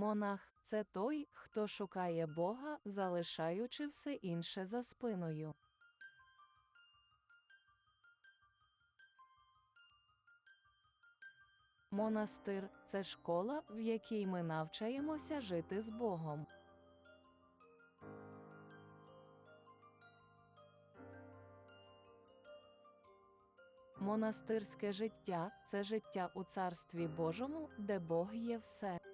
Монах це той, хто шукає Бога, залишаючи все інше за спиною. Монастир це школа, в якій ми навчаємося жити з Богом. Монастирське життя це життя у Царстві Божому, де Бог є все.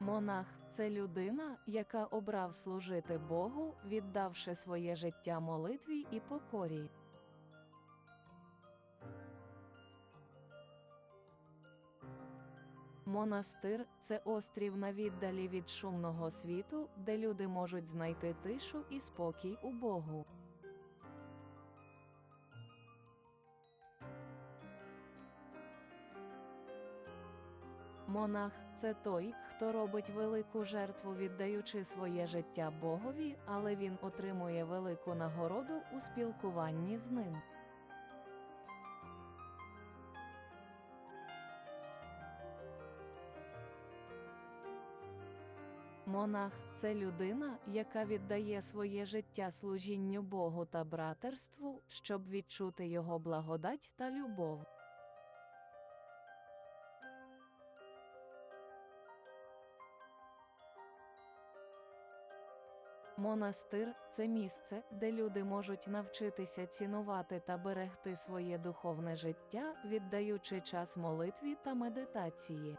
Монах це людина, яка обрав служити Богу, віддавши своє життя молитві і покорі. Монастир це острів на віддалі від шумного світу, де люди можуть знайти тишу і спокій у Богу. Монах це той, хто робить велику жертву, віддаючи своє життя Богові, але він отримує велику нагороду у спілкуванні з ним. Монах це людина, яка віддає своє життя служінню Богу та братерству, щоб відчути його благодать та любов. Монастир це місце, де люди можуть навчитися цінувати та берегти своє духовне життя, віддаючи час молитві та медитації.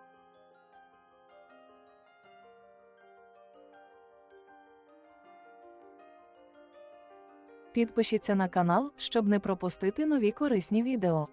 Підпишіться на канал, щоб не пропустити нові корисні відео.